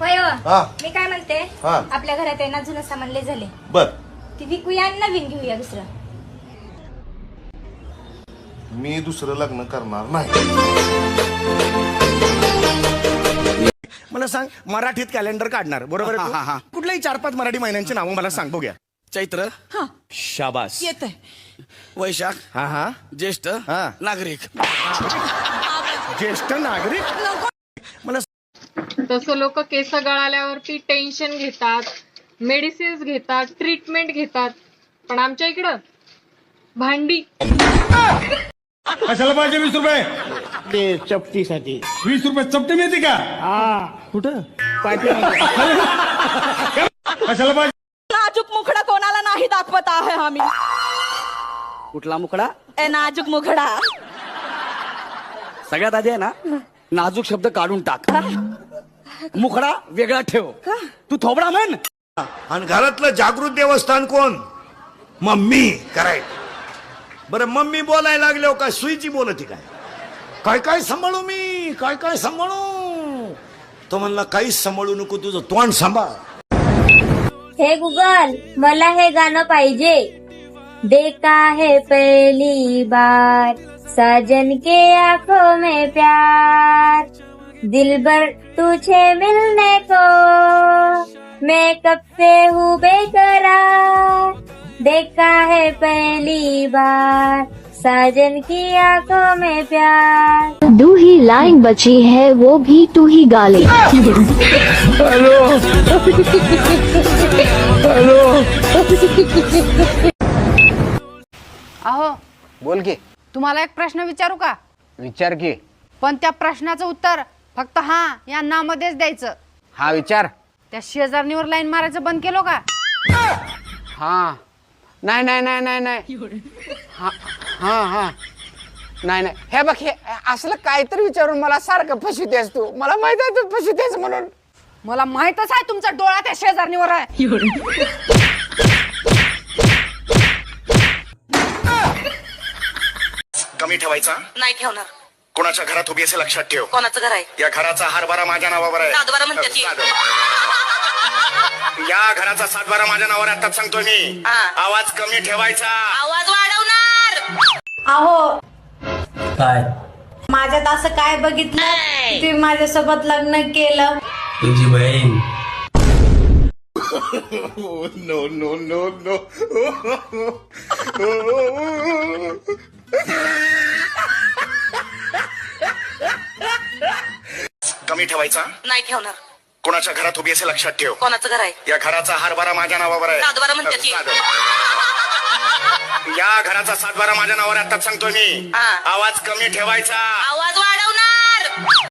होय हो. हा. मी काय म्हणते? हा. आपल्या घरात आहे ना जुनं सामान लय झाले बर. ती विकूया आणि नवीन घेऊया दुसरं. मी दुसरं लग्न करणार नाही. मला सांग मराठीत कॅलेंडर काढणार बरोबर आहे हा, हा, तू? कुठल्याही चार पाच मराठी महिन्यांची नावं मला सांग बघूया. चैत्र? शाबास. येत वैशाख? हा हा. ज्येष्ठ? हा. नागरिक. ज्येष्ठ नागरिक? मला तसं लोक केस गळाल्यावरती टेन्शन घेतात मेडिसिन्स घेतात ट्रीटमेंट घेतात. पण आमच्या इकडं भांडी. कशाला पाहिजे वीस रुपये? ते चपटीसाठी. वीस रुपये चपटे मिळते का? हा. कुठं? कशाला पाहिजे? नाजूक मुखडा कोणाला नाही दाखवत आहे आम्ही. कुठला मुकडा ए नाजूक मुखडा. सगळ्यात आधी आहे ना नाजूक शब्द काढून टाक. मुखडा वेगळा ठेव. तू थोबडा म्हण. आणि घरातलं जागृत देवस्थान कोण? मम्मी. कराय बरं मम्मी बोलायला लागले हो काय सुईची बोलती काय? काय काय सांभाळू मी? काय काय सांभाळू? तो म्हणला काहीच सांभाळू नको तुझं तोंड सांभाळ. हे गुगल मला हे गाणं पाहिजे. देखा है पहली बार साजन के आंखों में प्यार. दिल भर तुझे मिलने को। मैं कब से हूँ बेकरार। देखा है पहली बार। साजन की आंखों में प्यार। दो ही लाइन बची है वो भी तू ही गा ले अहो बोल की। तुम्हाला एक प्रश्न विचारू का? विचार की. पण त्या प्रश्नाचं उत्तर फक्त हा या नामध्येच द्यायचं. हा विचार. त्या शेजारणीवर लाईन मारायचं बंद केलो का? हा. नाही नाही नाही नाही नाही. हा हा हा. नाही नाही. हे बघ हे असलं काहीतरी विचारून मला सारखं फसवतेस तू. मला माहीत आहे तू फसवतेस म्हणून. मला माहितच आहे तुमचा डोळा त्या शेजारणीवर आहे. कमी ठेवायचा. नाही ठेवणार. कोणाच्या घरात उभी असे लक्षात ठेव. कोणाचं घर आहे? या घराचा हरभरा माझ्या नावावर आहे. सातबारा की. या घराचा सातबारा माझ्या नावावर आहे, आताच सांगतोय मी. हा. आवाज कमी ठेवायचा. आवाज वाढवणार. अहो. काय? माझ्यात असं काय बघितलं? तुम्ही माझ्यासोबत लग्न केलं. तुझी बहीण. कमी ठेवायचा? नाही ठेवणार. कोणाच्या घरात उभी असे लक्षात ठेव. कोणाचं घर आहे? या घराचा हरभरा माझ्या नावावर आहे. सातबारा. या घराचा सातबारा माझ्या नावावर आहे, आताच सांगतोय मी. हा. आवाज कमी ठेवायचा. आवाज वाढवणार